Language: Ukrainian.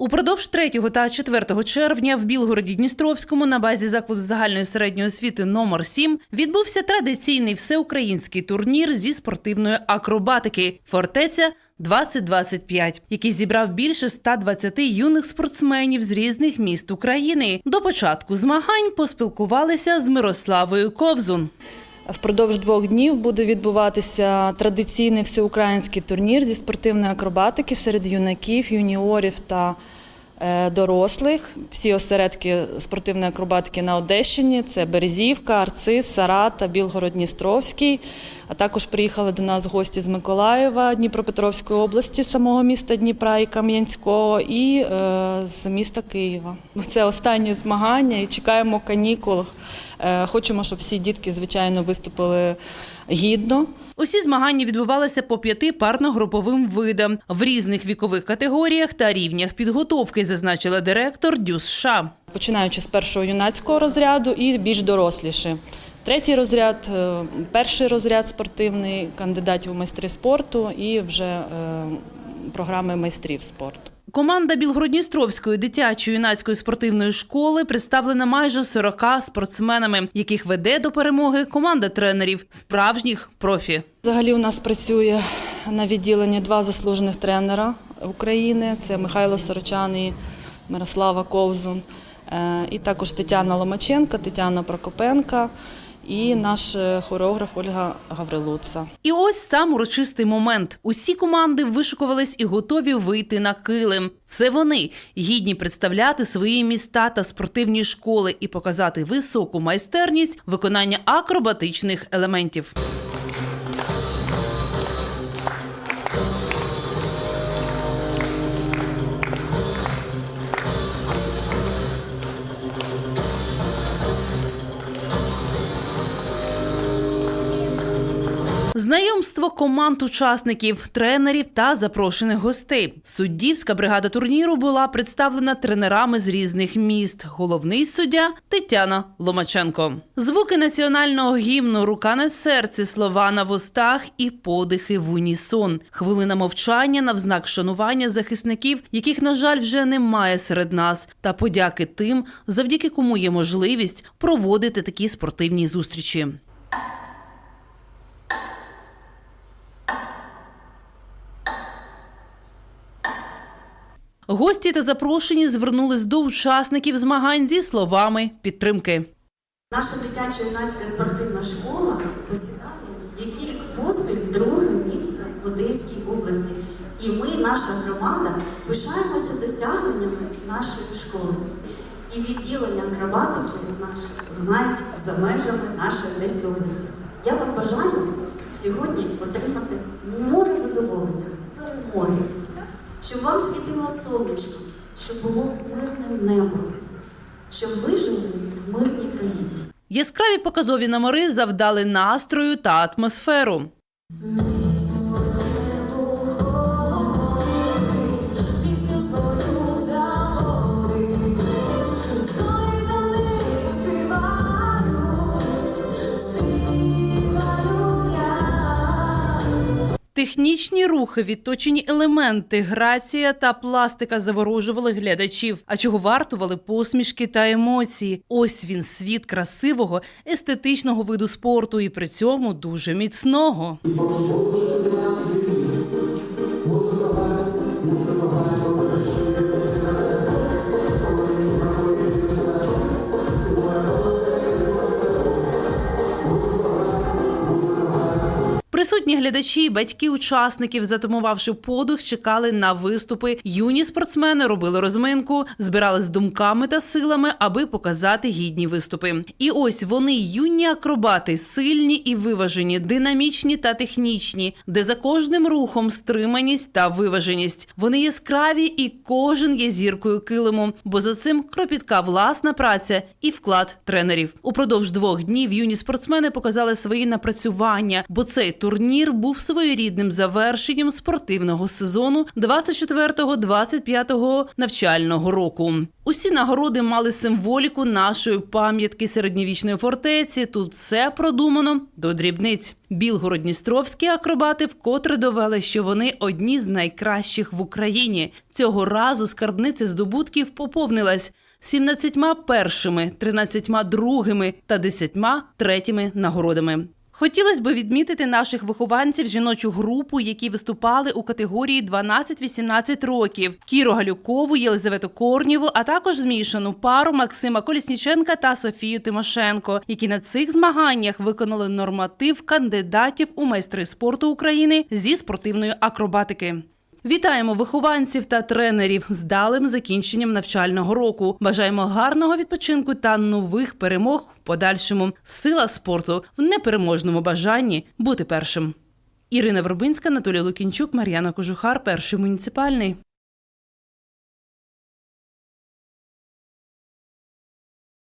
Упродовж 3 та 4 червня в Білгороді Дністровському на базі закладу загальної середньої освіти номер 7 відбувся традиційний всеукраїнський турнір зі спортивної акробатики Фортеця 2025, який зібрав більше 120 юних спортсменів з різних міст України. До початку змагань поспілкувалися з Мирославою Ковзун. Впродовж двох днів буде відбуватися традиційний всеукраїнський турнір зі спортивної акробатики серед юнаків, юніорів та дорослих. Всі осередки спортивної акробатики на Одещині це Березівка, Арцис, Сарата, Білгород-Дністровський. А також приїхали до нас гості з Миколаєва, Дніпропетровської області, самого міста Дніпра і Кам'янського, і е, з міста Києва. Це останні змагання і чекаємо канікул. Е, Хочемо, щоб всі дітки, звичайно, виступили гідно. Усі змагання відбувалися по п'яти парно-груповим видам в різних вікових категоріях та рівнях підготовки, зазначила директор ДЮС США. починаючи з першого юнацького розряду і більш доросліші. Третій розряд, е, перший розряд спортивний, кандидатів у майстри спорту і вже е, програми майстрів спорту. Команда Білгородністровської дитячо-юнацької спортивної школи представлена майже 40 спортсменами, яких веде до перемоги команда тренерів справжніх профі. Взагалі у нас працює на відділенні два заслужених тренера України: це Михайло Сорочан і Мирослава Ковзун, Е, і також Тетяна Ломаченка, Тетяна Прокопенка і наш е, хореограф Ольга Гаврилуца. І ось сам урочистий момент. Усі команди вишукувались і готові вийти на килим. Це вони гідні представляти свої міста та спортивні школи і показати високу майстерність виконання акробатичних елементів. Знайомство команд учасників, тренерів та запрошених гостей. Суддівська бригада турніру була представлена тренерами з різних міст. Головний суддя Тетяна Ломаченко. Звуки національного гімну, рука на серці, слова на вустах і подихи в унісон. Хвилина мовчання на знак шанування захисників, яких, на жаль, вже немає серед нас, та подяки тим, завдяки кому є можливість проводити такі спортивні зустрічі. Гості та запрошені звернулись до учасників змагань зі словами підтримки. Наша дитячо-юнацька спортивна школа посідає який рік поспіль друге місце в Одеській області. І ми, наша громада, пишаємося досягненнями нашої школи. І відділення акробатики наше знають за межами нашої Одеської області. Я вам бажаю сьогодні отримати море задоволення, перемоги, щоб вам світило сонечко, щоб було мирне небо, щоб ви жили в мирній країні. Яскраві показові номери завдали настрою та атмосферу. Технічні рухи, відточені елементи, грація та пластика заворожували глядачів. А чого вартували посмішки та емоції? Ось він світ красивого, естетичного виду спорту і при цьому дуже міцного. Присутні глядачі, батьки учасників, затумувавши подих, чекали на виступи. Юні спортсмени робили розминку, збирали з думками та силами, аби показати гідні виступи. І ось вони, юні акробати, сильні і виважені, динамічні та технічні, де за кожним рухом стриманість та виваженість. Вони яскраві, і кожен є зіркою килиму, бо за цим кропітка власна праця і вклад тренерів. Упродовж двох днів юні спортсмени показали свої напрацювання, бо цей турнір турнір був своєрідним завершенням спортивного сезону 24-25 навчального року. Усі нагороди мали символіку нашої пам'ятки середньовічної фортеці. Тут все продумано до дрібниць. Білгородністровські акробати вкотре довели, що вони одні з найкращих в Україні. Цього разу скарбниця здобутків поповнилась 17 першими, 13 другими та 10 третіми нагородами. Хотілося б відмітити наших вихованців жіночу групу, які виступали у категорії 12-18 років: Кіру Галюкову, Єлизавету Корнєву, а також змішану пару Максима Колісніченка та Софію Тимошенко, які на цих змаганнях виконали норматив кандидатів у майстри спорту України зі спортивної акробатики. Вітаємо вихованців та тренерів з далим закінченням навчального року. Бажаємо гарного відпочинку та нових перемог в подальшому. Сила спорту в непереможному бажанні бути першим. Ірина Вербинська, Анатолій Лукінчук, Мар'яна Кожухар, перший муніципальний.